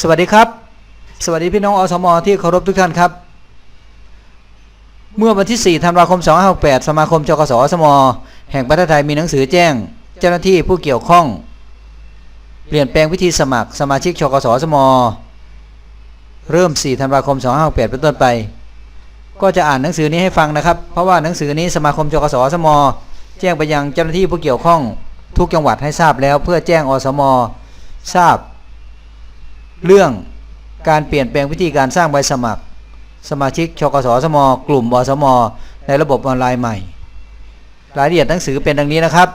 สวัสดีครับ สวัสดีพี่น้องอสมที่เคารพทุกท่านครับ เมื่อวันที่ 4 ธันวาคม 2568 สมาคมจกสอสมแห่งประเทศไทยมีหนังสือแจ้ง เจ้าหน้าที่ผู้เกี่ยวข้อง เปลี่ยนแปลงวิธีสมัครสมาชิกชกสอสมเริ่ม 4 ธันวาคม 2568 เป็นต้นไป ก็จะอ่านหนังสือนี้ให้ฟังนะครับ เพราะว่าหนังสือนี้สมาคมจกสอสมแจ้งไปยังเจ้าหน้าที่ผู้เกี่ยวข้อง ทุกจังหวัดให้ทราบแล้ว เพื่อแจ้งอสมทราบ เรื่องการเปลี่ยนแปลงวิธีการสร้างใบสมัคร สมาชิกชกสสม กลุ่มบสม ในระบบออนไลน์ใหม่ รายละเอียดหนังสือเป็นดังนี้นะครับ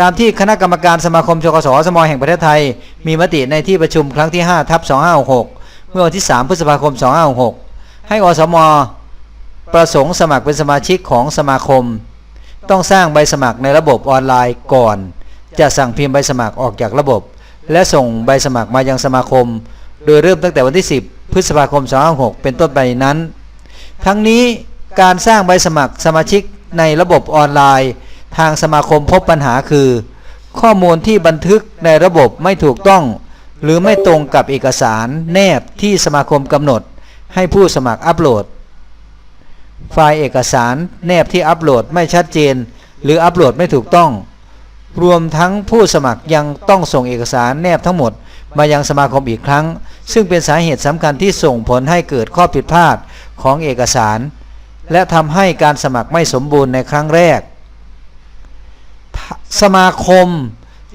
ตามที่คณะกรรมการสมาคมชกสสม แห่งประเทศไทย มีมติในที่ประชุมครั้งที่5ทับ2566 เมื่อวันที่ 3 พฤษภาคม 2566 ให้อสม ประสงค์สมัครเป็นสมาชิกของสมาคม ต้องสร้างใบสมัครในระบบออนไลน์ก่อน จะสั่งพิมพ์ใบสมัครออกจากระบบ และส่งใบสมัครมายังสมาคม โดยเริ่มตั้งแต่วันที่ 10 พฤษภาคม 2566 เป็นต้นไปนั้น ทั้งนี้การสร้างใบสมัครสมาชิกในระบบออนไลน์ ทางสมาคมพบปัญหาคือ ข้อมูลที่บันทึกในระบบไม่ถูกต้อง หรือไม่ตรงกับเอกสารแนบที่สมาคมกำหนด ให้ผู้สมัครอัปโหลด ไฟล์เอกสารแนบที่อัปโหลดไม่ชัดเจน หรืออัปโหลดไม่ถูกต้อง รวมทั้งผู้สมัครยังต้องส่งเอกสารแนบทั้งหมด มายังสมาคมอีกครั้ง ซึ่งเป็นสาเหตุสำคัญที่ส่งผลให้เกิดข้อผิดพลาดของเอกสาร และทำให้การสมัครไม่สมบูรณ์ในครั้งแรก สมาคม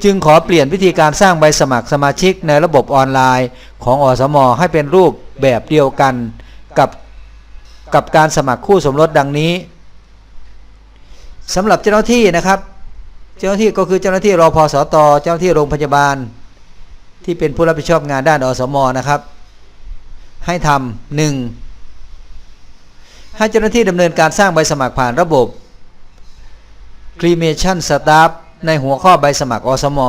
จึงขอเปลี่ยนวิธีการสร้างใบสมัครสมาชิกในระบบออนไลน์ของอสม ให้เป็นรูปแบบเดียวกันกับกับการสมัครคู่สมรสดังนี้สำหรับเจ้าหน้าที่นะครับ เจ้าหน้าที่ก็คือเจ้าหน้าที่รอพอสตเจ้าหน้าที่โรงพยาบาล ที่เป็นผู้รับผิดชอบงานด้านอสมนะครับ ให้ทำหนึ่งให้เจ้าหน้าที่ดำเนินการสร้างใบสมัครผ่านระบบ Cremation Staff ในหัวข้อใบสมัครอสม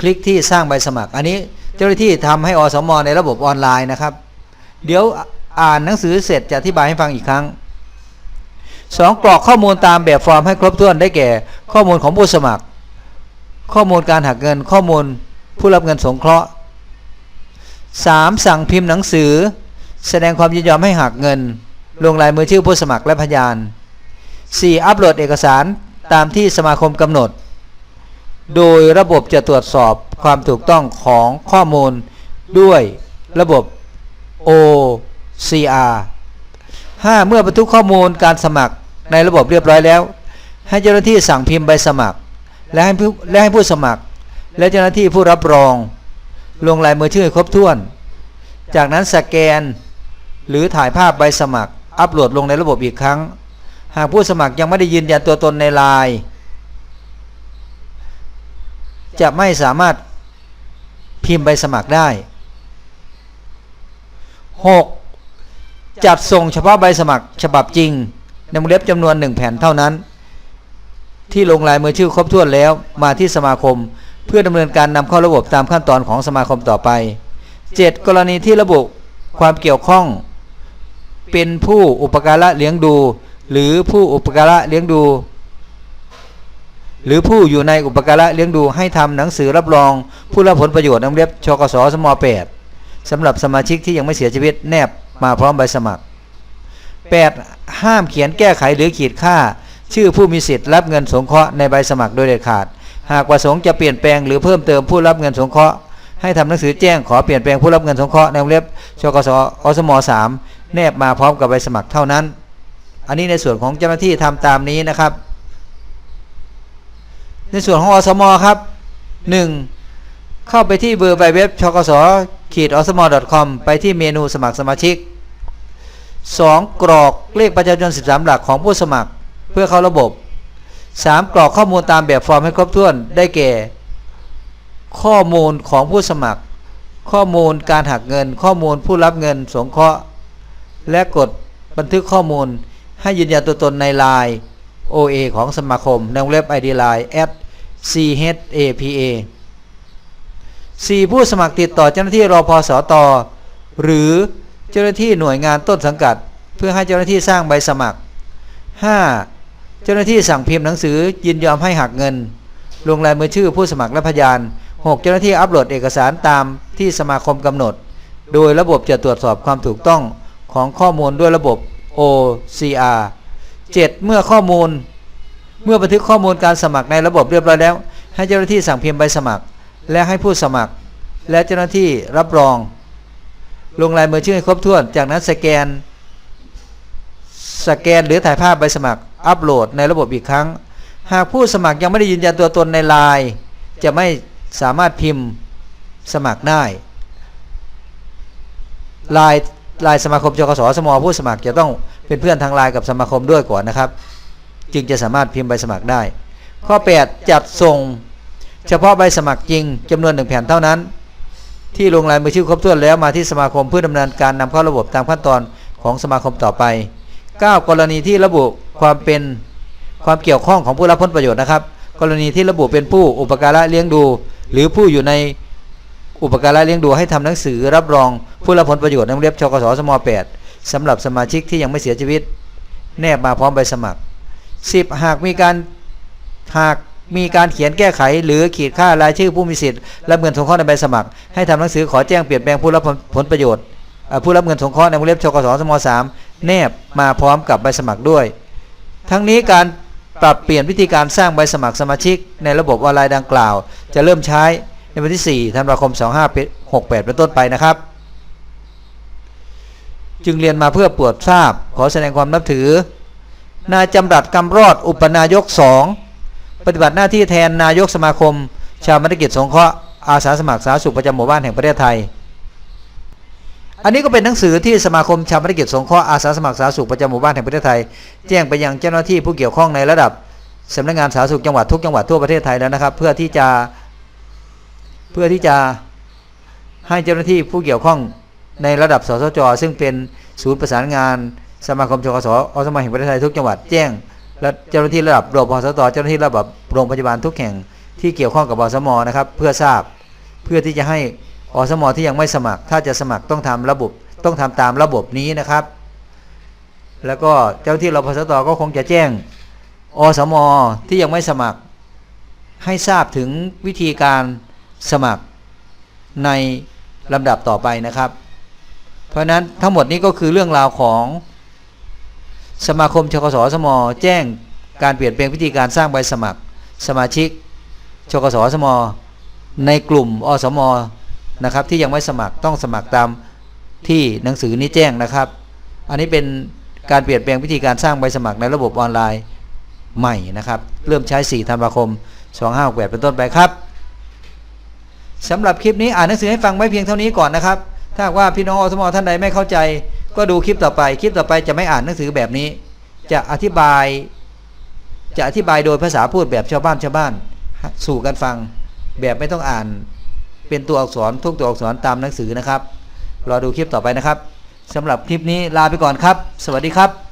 คลิกที่สร้างใบสมัคร อันนี้เจ้าหน้าที่ทำให้อสม ในระบบออนไลน์นะครับ เดี๋ยวอ่านหนังสือเสร็จจะอธิบายให้ฟังอีกครั้ง สองกรอกข้อมูลตามแบบฟอร์มให้ครบถ้วนได้แก่ ข้อมูลของผู้สมัคร ข้อมูลการหักเงิน ข้อมูลผู้รับเงินสงเคราะห์ 3. สั่งพิมพ์หนังสือ แสดงความยินยอมให้หักเงิน ลงลายมือชื่อผู้สมัครและพยาน 4. อัปโหลดเอกสารตามที่สมาคมกำหนด โดยระบบจะตรวจสอบความถูกต้องของข้อมูลด้วยระบบ OCR 5. เมื่อบันทึกข้อมูลการสมัครในระบบเรียบร้อยแล้ว ให้เจ้าหน้าที่สั่งพิมพ์ใบสมัคร และให้ผู้และให้ผู้สมัคร และเจ้าหน้าที่ผู้รับรอง ลงลายมือชื่อครบถ้วน จากนั้นสแกน หรือถ่ายภาพใบสมัคร อัปโหลดลงในระบบอีกครั้ง หากผู้สมัครยังไม่ได้ยืนยันตัวตนในไลน์จะไม่สามารถพิมพ์ใบสมัครได้ 6. จัดส่งเฉพาะใบสมัครฉบับจริงในวงเล็บจำนวน1แผ่นเท่านั้น ที่ลงลายมือชื่อครบถ้วนแล้วมาที่สมาคม เพื่อดำเนินการนำเข้าระบบตามขั้นตอนของสมาคมต่อไป 7. กรณีที่ระบุความเกี่ยวข้อง เป็นผู้อุปการะเลี้ยงดู หรือผู้อุปการะเลี้ยงดู หรือผู้อยู่ในอุปการะเลี้ยงดูให้ทำหนังสือรับรอง ผู้รับผลประโยชน์นำเรียบชกสสม 8 สำหรับสมาชิกที่ยังไม่เสียชีวิตแนบ มาพร้อมใบสมัคร 8. ห้ามเขียนแก้ไขหรือขีดค่า ชื่อผู้มีสิทธิ์รับเงินสงเคราะห์ในใบสมัครโดยเด็ดขาด หากประสงค์จะเปลี่ยนแปลงหรือเพิ่มเติมผู้รับเงินสงเคราะห์ให้ทำหนังสือแจ้งขอเปลี่ยนแปลงผู้รับเงินสงเคราะห์ในวงเล็บชกสอสม3แนบมาพร้อมกับใบสมัครเท่านั้น อันนี้ในส่วนของเจ้าหน้าที่ทำตามนี้นะครับ ในส่วนของอสมครับ 1. เข้าไปที่เบอร์ใบเว็บชกส ขีดอสม .com ไปที่เมนูสมัครสมาชิก 2. กรอกเลขประชาชน 13 หลักของผู้สมัครเพื่อเข้าระบบ 3. กรอกข้อมูลตามแบบฟอร์มให้ครบถ้วนได้แก่ ข้อมูลของผู้สมัคร ข้อมูลการหักเงิน ข้อมูลผู้รับเงินสงเคราะห์ และกดบันทึกข้อมูลให้ยืนยันตัวตนในไลน์ OA ของสมาคมในวงเล็บ ID Line at CHAPA 4. ผู้สมัครติดต่อเจ้าหน้าที่รอพอสตหรือเจ้าหน้าที่หน่วยงานต้นสังกัด เพื่อให้เจ้าหน้าที่สร้างใบสมัคร 5. เจ้าหน้าที่สั่งพิมพ์หนังสือยินยอมให้หักเงิน ลงลายมือชื่อผู้สมัครและพยาน 6. เจ้าหน้าที่อัปโหลดเอกสารตามที่สมาคมกำหนด โดยระบบจะตรวจสอบความถูกต้องของข้อมูลด้วยระบบ OCR 7 เมื่อข้อมูล เมื่อบันทึกข้อมูลการสมัครในระบบเรียบร้อยแล้ว ให้เจ้าหน้าที่สั่งพิมพ์ใบสมัคร และให้ผู้สมัคร และเจ้าหน้าที่รับรอง ลงลายมือชื่อให้ครบถ้วน จากนั้นสแกน สแกนหรือถ่ายภาพใบสมัคร อัปโหลดในระบบอีกครั้ง หากผู้สมัครยังไม่ได้ยืนยันตัวตนในไลน์จะไม่สามารถพิมพ์สมัครได้ลน์ไลน์สมาคมจกสสมผู้สมัครจะต้องเป็นเพื่อนทางไลน์กับสมาคมด้วยก่อนนะครับ จึงจะสามารถพิมพ์ใบสมัครได้ ข้อ 8 จัดส่ง เฉพาะใบสมัครจริงจำนวนหนึ่งแผ่นเท่านั้น ที่ลงลายมือชื่อครบถ้วนแล้วมาที่สมาคมเพื่อดำเนินการนำเข้าระบบตามขั้นตอนของสมาคมต่อไป 9 กรณีที่ระบุความเป็นความเกี่ยวข้องของผู้รับผลประโยชน์นะครับ กรณีที่ระบุเป็นผู้อุปการะเลี้ยงดู หรือผู้อยู่ในอุปการะเลี้ยงดูให้ทำหนังสือรับรองผู้รับผลประโยชน์ในวงเล็บชกสสม 8สำหรับสมาชิกที่ยังไม่เสียชีวิต แนบมาพร้อมใบสมัคร 10 หากมีการหาก มีการเขียนแก้ไข หรือขีดค่ารายชื่อผู้มีสิทธิ์รับเงินสงเคราะห์ในใบสมัคร ให้ทำหนังสือขอแจ้งเปลี่ยนแปลงผู้รับผลประโยชน์ผู้รับเงินสงเคราะห์ในวงเล็บชกสสม3แนบมาพร้อมกับใบสมัครด้วย ทั้งนี้การปรับเปลี่ยนวิธีการสร้างใบสมัครสมาชิก ในระบบออนไลน์ดังกล่าว จะเริ่มใช้ในวันที่ 4 ธันวาคม 2568 เป็นต้นไปนะครับ จึงเรียนมาเพื่อปวดทราบ ขอแสดงความนับถือนายจำรัดกำรอดอุปนายกสอง ปฏิบัติหน้าที่แทนนายกสมาคม ชาวมรกิจสงเคราะห์อาสาสมัครสาธารณสุขประจำหมู่บ้านแห่งประเทศไทย อันนี้ก็เป็นหนังสือที่สมาคมชาวมรกิจสงเคราะห์อาสาสมัครสาธารณสุขประจำหมู่บ้านแห่งประเทศไทย แจ้งไปยังเจ้าหน้าที่ผู้เกี่ยวข้องในระดับสำนักงานสาธารณสุขจังหวัดทุกจังหวัดทั่วประเทศไทยแล้วนะครับ เพื่อที่จะเพื่อที่จะให้เจ้าหน้าที่ผู้เกี่ยวข้องในระดับสสจซึ่งเป็นศูนย์ประสานงานสมาคมชกสอสมแห่งประเทศไทยทุกจังหวัดแจ้ง และเจ้าหน้าที่ระดับรพสตเจ้าหน้าที่ระดับโรงพยาบาลทุกแห่งที่เกี่ยวข้องกับอสมนะครับ เพื่อทราบเพื่อที่จะให้อสมที่ยังไม่สมัคร ถ้าจะสมัครต้องทำระบบต้องทำตามระบบนี้นะครับ แล้วก็เจ้าหน้าที่รพสตก็คงจะแจ้งอสมที่ยังไม่สมัคร ให้ทราบถึงวิธีการสมัครในลำดับต่อไปนะครับ เพราะฉะนั้นทั้งหมดนี้ก็คือเรื่องราวของ สมาคมชกสสม แจ้งการเปลี่ยนแปลงวิธีการสร้างใบสมัคร สมาชิกชกสสม ในกลุ่มอสมนะครับที่ยังไม่สมัครต้องสมัครตามที่หนังสือนี้แจ้งนะครับ อันนี้เป็นการเปลี่ยนแปลงวิธีการสร้างใบสมัครในระบบออนไลน์ใหม่นะครับ เริ่มใช้4ธันวาคม2568เป็นต้นไปครับสำหรับคลิปนี้อ่านหนังสือให้ฟังไว้เพียงเท่านี้ก่อนนะครับ ถ้าว่าพี่น้องอสมท่านใดไม่เข้าใจ ก็ดูคลิปต่อไป คลิปต่อไปจะไม่อ่านหนังสือแบบนี้ จะอธิบาย จะอธิบายโดยภาษาพูดแบบชาวบ้านชาวบ้าน สู่กันฟังแบบไม่ต้องอ่าน เป็นตัวอักษรทุกตัวอักษรตามหนังสือนะครับ รอดูคลิปต่อไปนะครับสำหรับคลิปนี้ลาไปก่อนครับ สวัสดีครับ